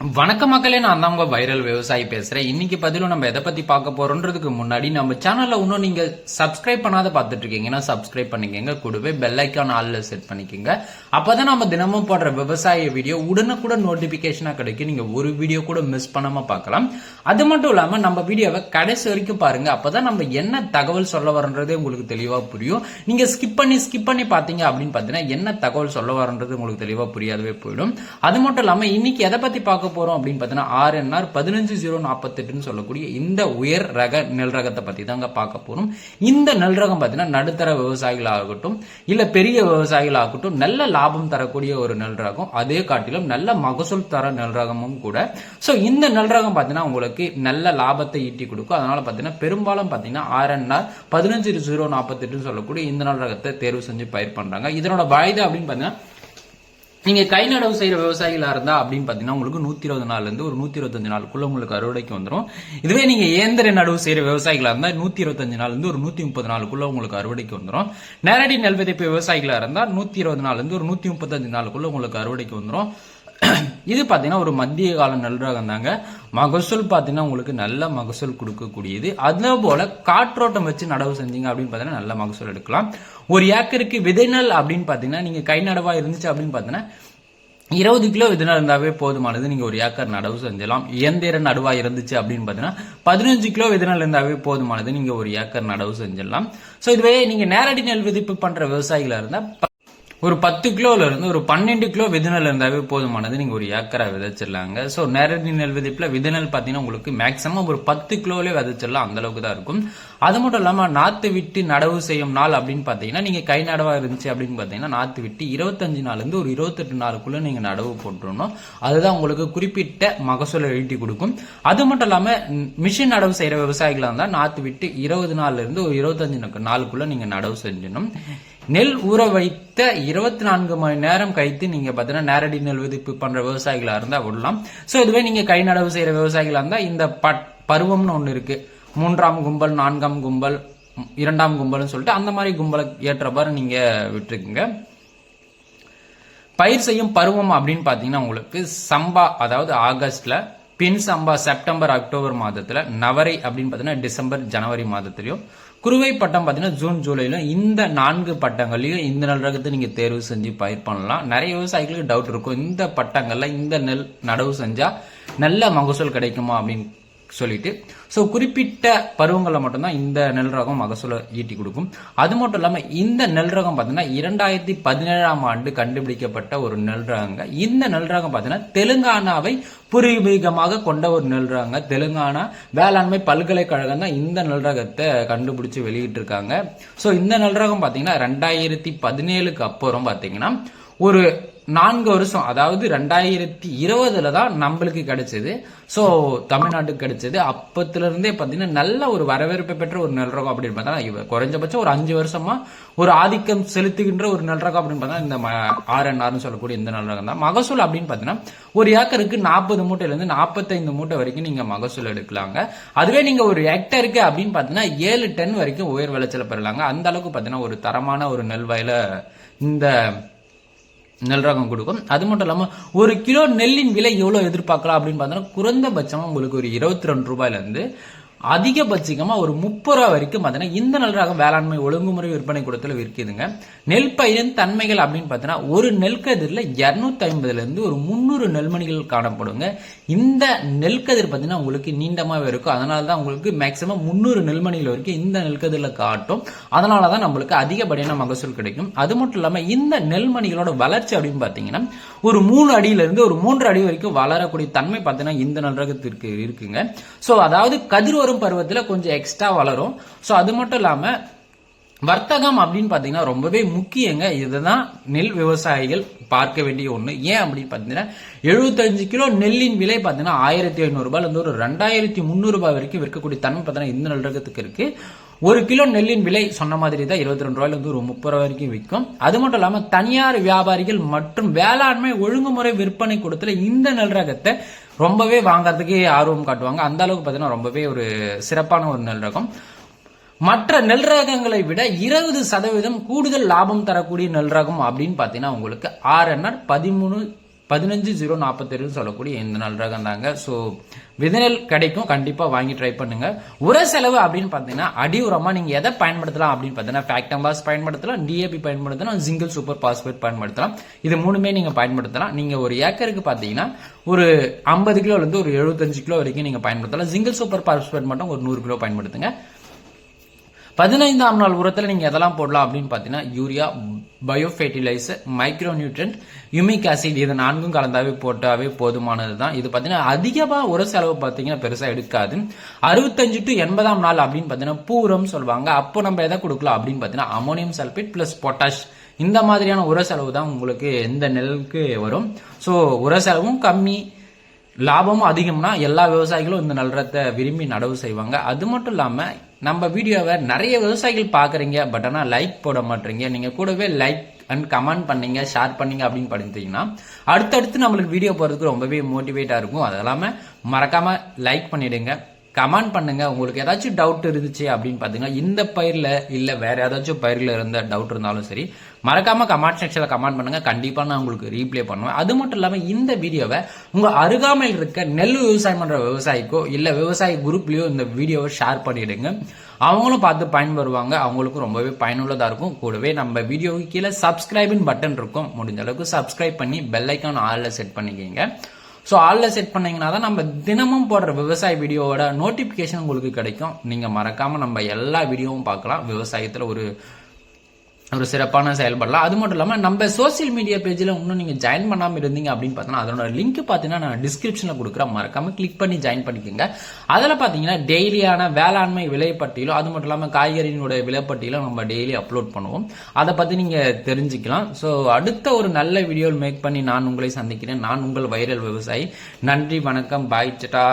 வணக்க மக்களே நான் தான் உங்க வைரல் விவசாயி பேசுறேன். இன்னைக்கு பதிலும் நம்ம எதை பத்தி பார்க்க போறோன்றதுக்கு முன்னாடி நம்ம சேனல்ல இன்னும் நீங்க சப்ஸ்கிரைப் பண்ணாத பார்த்துட்டு இருக்கீங்கன்னா சப்ஸ்கிரைப் பண்ணிக்கங்க. கூடவே பெல் ஐக்கான் ஆல்ல செட் பண்ணிக்கோங்க. அப்பதான் நம்ம தினமும் போடுற விவசாய வீடியோ உடனுக்குடன் நோட்டிபிகேஷனா கிடைக்கும். நீங்க ஒரு வீடியோ கூட மிஸ் பண்ணாம பார்க்கலாம். அது மட்டும் இல்லாம நம்ம வீடியோவை கடைசி வரைக்கும் பாருங்க. அப்பதான் நம்ம என்ன தகவல் சொல்ல வரன்றதே உங்களுக்கு தெளிவா புரியும். நீங்க ஸ்கிப் பண்ணி ஸ்கிப் பண்ணி பாத்தீங்க அப்படின்னு பாத்தீங்கன்னா என்ன தகவல் சொல்ல வரன்றது உங்களுக்கு தெளிவா புரியாதவே போயிடும். அது மட்டும் இல்லாம இன்னைக்கு எதை பத்தி பார்க்க போறோம் அப்படின்னு பார்த்தீங்கன்னா ஆர்என்ஆர் பதினஞ்சு ஜீரோ நாற்பத்தெட்டுன்னு சொல்லக்கூடிய இந்த உயர் ரக நெல் ரகத்தை பத்தி தாங்க பார்க்க போறோம். இந்த நெல் ரகம் பார்த்தீங்கன்னா நடுத்தர விவசாயிகள் ஆகட்டும் இல்ல பெரிய விவசாயிகள் ஆகட்டும் நல்ல லாபம் தரக்கூடிய ஒரு நெல் ரகம். அதே காட்டிலும் நல்ல மகசூல் தர நெல் ரகமும் கூட. சோ இந்த நெல் ரகம் பார்த்தீங்கன்னா உங்களுக்கு நல்ல லாபத்தை ஈட்டி கொடுக்கும். அதனால பார்த்தீங்கன்னா பெரும்பாலும் பார்த்தீங்கன்னா ஆர்என்ஆர் பதினஞ்சு ஜீரோ நாற்பத்தெட்டுன்னு சொல்லக்கூடிய இந்த நெல் ரகத்தை தேர்வு செஞ்சு பயிர் பண்றாங்க. இதனோட வயது அப்படின்னு பார்த்தீங்கன்னா நீங்க கை நடவு செய்யற விவசாயிகளா இருந்தா அப்படின்னு பாத்தீங்கன்னா உங்களுக்கு நூத்தி இருபது நாள்ல இருந்து ஒரு நூத்தி இருபத்தஞ்சு நாளுக்குள்ள உங்களுக்கு அறுவடைக்கு வந்துடும் இதுவே நீங்க இயந்திர நடவு செய்யற விவசாயிகளா இருந்தா நூத்தி இருபத்தஞ்சு நாள்ல இருந்து ஒரு நூத்தி முப்பது நாளுக்குள்ள உங்களுக்கு அறுவடைக்கு வந்துடும் நேரடி நெல் விதைப்பு விவசாயிகளா இருந்தா நூத்தி இருபது நாள்ல இருந்து ஒரு நூத்தி முப்பத்தஞ்சு நாளுக்குள்ள உங்களுக்கு அறுவடைக்கு வந்துடும் இது பாத்தீங்கன்னா ஒரு மத்திய கால நெல் ரகம் தாங்க மகசூல் பாத்தீங்கன்னா உங்களுக்கு நல்ல மகசூல் கொடுக்கக்கூடியது. அதே போல காற்றோட்டம் வச்சு நடவு செஞ்சீங்க அப்படின்னு பார்த்தீங்கன்னா நல்ல மகசூல் எடுக்கலாம். ஒரு ஏக்கருக்கு விதை நெல் அப்படின்னு பாத்தீங்கன்னா நீங்க கை நடவா இருந்துச்சு அப்படின்னு பார்த்தீங்கன்னா இருபது கிலோ விதனா இருந்தாவே போதுமானது. நீங்க ஒரு ஏக்கர் நடவு செஞ்சலாம். இயந்திர நடுவா இருந்துச்சு அப்படின்னு பாத்தீங்கன்னா பதினஞ்சு கிலோ விதனல் இருந்தாவே போதுமானது. நீங்க ஒரு ஏக்கர் நடவு செஞ்சிடலாம். சோ இதுவே நீங்க நேரடி நெல் விதிப்பு பண்ற விவசாயிகளா இருந்தா ஒரு பத்து கிலோல இருந்து ஒரு பன்னெண்டு கிலோ விதநெல் இருந்தாவே போதுமானது. நீங்க ஒரு ஏக்கரா விதைச்சிடலாங்க. சோ நேரடி நெல் விதிப்புல விதநெல் பாத்தீங்கன்னா உங்களுக்கு மேக்ஸிமம் ஒரு பத்து கிலோலே விதைச்சிடலாம். அந்த அளவுக்கு தான் இருக்கும். அது மட்டும் இல்லாம நாத்து விட்டு நடவு செய்யும் நாள் அப்படின்னு பாத்தீங்கன்னா நீங்க கை நடவா இருந்துச்சு அப்படின்னு பாத்தீங்கன்னா நாத்து விட்டு இருபத்தஞ்சு நாள்லேருந்து ஒரு இருபத்தெட்டு நாளுக்குள்ள நீங்க நடவு போட்டுருணும் அதுதான் உங்களுக்கு குறிப்பிட்ட மகசூலை ஈட்டி கொடுக்கும். அது மட்டும் இல்லாமல் மிஷின் நடவு செய்யற விவசாயிகளா இருந்தா நாத்து விட்டு இருபது நாள்ல இருந்து ஒரு இருபத்தஞ்சு நாளுக்குள்ளே நாளுக்குள்ள நீங்க நடவு செஞ்சிடணும். நெல் ஊற வைத்த இருபத்தி நான்கு மணி நேரம் கழித்து நீங்க பாத்தீங்கன்னா நேரடி நெல் விதிப்பு பண்ற விவசாயிகளா இருந்தா விடலாம். சோ இதுவே நீங்க கை நடவு செய்யற விவசாயிகளா இருந்தா இந்த பட் பருவம்னு ஒண்ணு இருக்கு. மூன்றாம் கும்பல் நான்காம் கும்பல் இரண்டாம் கும்பல்னு சொல்லிட்டு அந்த மாதிரி கும்பலை ஏற்றவாறு நீங்க விட்டுருக்குங்க பயிர் செய்யும் பருவம் அப்படின்னு பாத்தீங்கன்னா உங்களுக்கு சம்பா அதாவது ஆகஸ்ட்ல பின் சம்பா செப்டம்பர் அக்டோபர் மாதத்துல நவரை அப்படின்னு பாத்தீங்கன்னா டிசம்பர் ஜனவரி மாதத்திலயும் குறுவை பட்டம் பாத்தீங்கன்னா ஜூன் ஜூலையிலும் இந்த நான்கு பட்டங்களையும் இந்த நெல் ரகத்தை நீங்க தேர்வு செஞ்சு பயிர் பண்ணலாம். நிறைய விவசாயிகளுக்கு டவுட் இருக்கும். இந்த பட்டங்கள்ல இந்த நெல் நடவு செஞ்சா நல்ல மகசூல் கிடைக்குமா அப்படின்னு சொல்லிட்டு ஸோ குறிப்பிட்ட பருவங்களில் மட்டும்தான் இந்த நெல் ரகம் மகசூலை ஈட்டி கொடுக்கும். அது மட்டும் இல்லாமல் இந்த நெல் ரகம் பார்த்தீங்கன்னா இரண்டாயிரத்தி பதினேழாம் ஆண்டு கண்டுபிடிக்கப்பட்ட ஒரு நெல் ரகங்க. இந்த நெல் ரகம் பார்த்தீங்கன்னா தெலுங்கானாவை பூர்வீகமாக கொண்ட ஒரு நெல் ரகங்க. தெலுங்கானா வேளாண்மை பல்கலைக்கழகம் தான் இந்த நெல் ரகத்தை கண்டுபிடிச்சு வெளியிட்டு இருக்காங்க ஸோ இந்த நெல் ரகம் பார்த்தீங்கன்னா ரெண்டாயிரத்தி பதினேழுக்கு அப்புறம் பார்த்தீங்கன்னா ஒரு நான்கு வருஷம் அதாவது ரெண்டாயிரத்தி இருபதுல தான் நம்மளுக்கு கிடைச்சது. ஸோ தமிழ்நாட்டுக்கு கிடைச்சது. அப்பத்துல இருந்தே பார்த்தீங்கன்னா நல்ல ஒரு வரவேற்பை பெற்ற ஒரு நெல் அப்படின்னு பார்த்தா குறைஞ்சபட்சம் ஒரு அஞ்சு வருஷமா ஒரு ஆதிக்கம் செலுத்துகின்ற ஒரு நெல் அப்படின்னு பார்த்தா இந்த ஆர்என்ஆர்னு சொல்லக்கூடிய இந்த நெல்ரகம் தான். மகசூல் அப்படின்னு பார்த்தீங்கன்னா ஒரு ஏக்கருக்கு நாற்பது மூட்டையிலேருந்து நாற்பத்தைந்து மூட்டை வரைக்கும் நீங்க மகசூல் எடுக்கலாங்க. அதுவே நீங்க ஒரு ஹெக்டருக்கு அப்படின்னு பார்த்தீங்கன்னா ஏழு டன் வரைக்கும் உயர் விளைச்சலை பெறலாங்க. அந்த அளவுக்கு பார்த்தீங்கன்னா ஒரு தரமான ஒரு நெல் வயலை இந்த நெல் ரகம் கொடுக்கும். அது மட்டும் இல்லாமல் ஒரு கிலோ நெல்லின் விலை எவ்வளோ எதிர்பார்க்கலாம் அப்படின்னு பார்த்தோம்னா குறைந்தபட்சமாக உங்களுக்கு ஒரு இருபத்தி ரெண்டு ரூபாயிலேருந்து அதிகபட்சிகமாக ஒரு முப்பது ரூபா வரைக்கும் பார்த்தீங்கன்னா இந்த நெல் ரகம் வேளாண்மை ஒழுங்குமுறை விற்பனை கூடத்தில் விற்கிதுங்க. நெல் பயிரின் தன்மைகள் அப்படின்னு பார்த்தீங்கன்னா ஒரு நெல் கதிரில் ஐம்பதுலேருந்து ஒரு முந்நூறு நெல்மணிகள் காணப்படுங்க. இந்த நெல் கதிர் பார்த்தீங்கன்னா உங்களுக்கு நீண்டமாகவே இருக்கும். அதனால தான் உங்களுக்கு மேக்சிமம் முந்நூறு நெல்மணிகள் வரைக்கும் இந்த நெல் கதிரில் காட்டும். அதனால தான் நம்மளுக்கு அதிகப்படியான மகசூல் கிடைக்கும். அது மட்டும் இல்லாமல் இந்த நெல்மணிகளோட வளர்ச்சி அப்படின்னு பார்த்தீங்கன்னா ஒரு மூணு அடியிலிருந்து ஒரு மூன்று அடி வரைக்கும் வளரக்கூடிய தன்மை பார்த்தீங்கன்னா இந்த நெல் ரகத்திற்கு இருக்குங்க. ஸோ அதாவது கதிர் வரும் பருவத்தில் கொஞ்சம் எக்ஸ்ட்ரா வளரும். ஸோ அது மட்டும் இல்லாமல் வர்த்தகம் அப்படின்னு பார்த்தீங்கன்னா ரொம்பவே முக்கியங்க. இதுதான் நெல் விவசாயிகள் பார்க்க வேண்டிய ஒன்று ஏன் அப்படின்னு பார்த்தீங்கன்னா எழுபத்தஞ்சு கிலோ நெல்லின் விலை பார்த்தீங்கன்னா ஆயிரத்தி ஐநூறு ஒரு ரெண்டாயிரத்தி முந்நூறு வரைக்கும் விற்கக்கூடிய தன்மை பார்த்தீங்கன்னா இந்த நெல் இருக்கு. ஒரு கிலோ நெல்லின் விலை சொன்ன மாதிரி தான் இருபத்தி ரெண்டு ரூபாயிலிருந்து ஒரு முப்பது ரூபாய் வரைக்கும் விற்கும். அது மட்டும் இல்லாமல் தனியார் வியாபாரிகள் மற்றும் வேளாண்மை ஒழுங்குமுறை விற்பனை கூடத்தில் இந்த நெல் ரகத்தை ரொம்பவே வாங்குறதுக்கு ஆர்வம் காட்டுவாங்க. அந்த அளவுக்கு பார்த்தீங்கன்னா ரொம்பவே ஒரு சிறப்பான ஒரு நெல் ரகம். மற்ற நெல் ரகங்களை விட இருபது சதவீதம் கூடுதல் லாபம் தரக்கூடிய நெல் ரகம் அப்படின்னு பார்த்தீங்கன்னா உங்களுக்கு ஆர்என்ஆர் பதிமூணு பதினஞ்சு ஜீரோ நாற்பத்தேழு சொல்லக்கூடிய இந்த நல்ல ரகம் தாங்க ஸோ விதநெல் கிடைக்கும். கண்டிப்பாக வாங்கி ட்ரை பண்ணுங்க. உர செலவு அப்படின்னு பார்த்தீங்கன்னா அடி உரமாக நீங்கள் எதை பயன்படுத்தலாம் அப்படின்னு பார்த்தீங்கன்னா ஃபேக்டம்பாஸ் பயன்படுத்தலாம் டிஏபி பயன்படுத்தலாம் சிங்கிள் சூப்பர் பாஸ்பேட் பயன்படுத்தலாம். இது மூணுமே நீங்கள் பயன்படுத்தலாம். நீங்கள் ஒரு ஏக்கருக்கு பார்த்தீங்கன்னா ஒரு ஐம்பது கிலோலேருந்து ஒரு எழுபத்தஞ்சு கிலோ வரைக்கும் நீங்கள் பயன்படுத்தலாம். சிங்கிள் சூப்பர் பாஸ்பேட் மட்டும் ஒரு நூறு கிலோ பயன்படுத்துங்க. பதினைந்தாம் நாள் உரத்தில் நீங்கள் எதெல்லாம் போடலாம் அப்படின்னு பார்த்தீங்கன்னா urea bio fertiliser micro nutrient humic acid இது நான்கும் கலந்தாவே போட்டாவே போதுமானது தான் இது பார்த்தீங்கன்னா அதிகமாக உர செலவு பார்த்தீங்கன்னா பெருசாக எடுக்காது. அறுபத்தஞ்சு டு எண்பதாம் நாள் அப்படின்னு பார்த்தீங்கன்னா பூரம் சொல்லுவாங்க. அப்போ நம்ம எதை கொடுக்கலாம் அப்படின்னு பார்த்தீங்கன்னா அமோனியம் சல்பேட் ப்ளஸ் பொட்டாஷ் இந்த மாதிரியான உர செலவு தான் உங்களுக்கு எந்த நெல்லுக்கு வரும். ஸோ உர செலவும் கம்மி. லாபமும் அதிகம்னா எல்லா விவசாயிகளும் இந்த நல்றத்தை விரும்பி நடவு செய்வாங்க. அது மட்டும் இல்லாமல் நம்ம வீடியோவை நிறைய விவசாயிகள் பார்க்குறீங்க பட் ஆனால் லைக் போட மாட்டீங்க. நீங்கள் கூடவே லைக் அண்ட் கமெண்ட் பண்ணீங்க ஷேர் பண்ணீங்க அப்படின்னு படித்தீங்கன்னா அடுத்தடுத்து நம்மளுக்கு வீடியோ போகிறதுக்கு ரொம்பவே மோட்டிவேட்டாக இருக்கும். அது இல்லாமல் மறக்காமல் லைக் பண்ணிவிடுங்க கமெண்ட் பண்ணுங்க. உங்களுக்கு ஏதாச்சும் டவுட் இருந்துச்சு அப்படின்னு பார்த்தீங்கன்னா இந்த பயிரில் இல்லை வேற ஏதாச்சும் பயிரில் இருந்த டவுட் இருந்தாலும் சரி மறக்காம கமெண்ட் செக்ஷனில் கமெண்ட் பண்ணுங்க. கண்டிப்பா நான் உங்களுக்கு ரீப்ளே பண்ணுவேன். அது மட்டும் இல்லாம இந்த வீடியோவை உங்க அருகாமையில் இருக்க நெல் விவசாயம் பண்ற விவசாயிக்கோ இல்ல விவசாய குரூப்லயோ இந்த வீடியோவை ஷேர் பண்ணிடுங்க. அவங்களும் பார்த்து பயன்பெறுவாங்க. அவங்களுக்கும் ரொம்பவே பயனுள்ளதா இருக்கும். கூடவே நம்ம வீடியோவுக்கு கீழே சப்ஸ்கிரைபின் பட்டன் இருக்கும். முடிஞ்ச அளவுக்கு சப்ஸ்கிரைப் பண்ணி பெல்லைக்கான் ஆளில் செட் பண்ணிக்கிங்க. ஸோ ஆளில் செட் பண்ணிங்கன்னா தான் நம்ம தினமும் போடுற விவசாய வீடியோவோட நோட்டிஃபிகேஷன் உங்களுக்கு கிடைக்கும். நீங்கள் மறக்காமல் நம்ம எல்லா வீடியோவும் பார்க்கலாம். விவசாயத்தில் ஒரு ஒரு சிறப்பான செயல்படலாம். அது மட்டும் இல்லாமல் நம்ம சோசியல் மீடியா பேஜில் இன்னும் நீங்கள் ஜாயின் பண்ணாமல் இருந்தீங்க அப்படின்னு பார்த்தீங்கன்னா அதனோட லிங்க் பார்த்தீங்கன்னா நான் டிஸ்கிரிப்ஷனில் கொடுக்குறேன். மறக்காமல் கிளிக் பண்ணி ஜாயின் பண்ணிக்கோங்க. அதில் பார்த்தீங்கன்னா டெய்லியான வேளாண்மை விலைப்பட்டியலும் அது மட்டும் இல்லாமல் காய்கறியினுடைய விலைப்பட்டியலும் நம்ம டெய்லி அப்லோட் பண்ணுவோம். அதை பற்றி நீங்கள் தெரிஞ்சுக்கலாம். ஸோ அடுத்த ஒரு நல்ல வீடியோ மேக் பண்ணி நான் உங்களை சந்திக்கிறேன். நான் உங்கள் வைரல் விவசாயி. நன்றி வணக்கம். பாய் சட்டா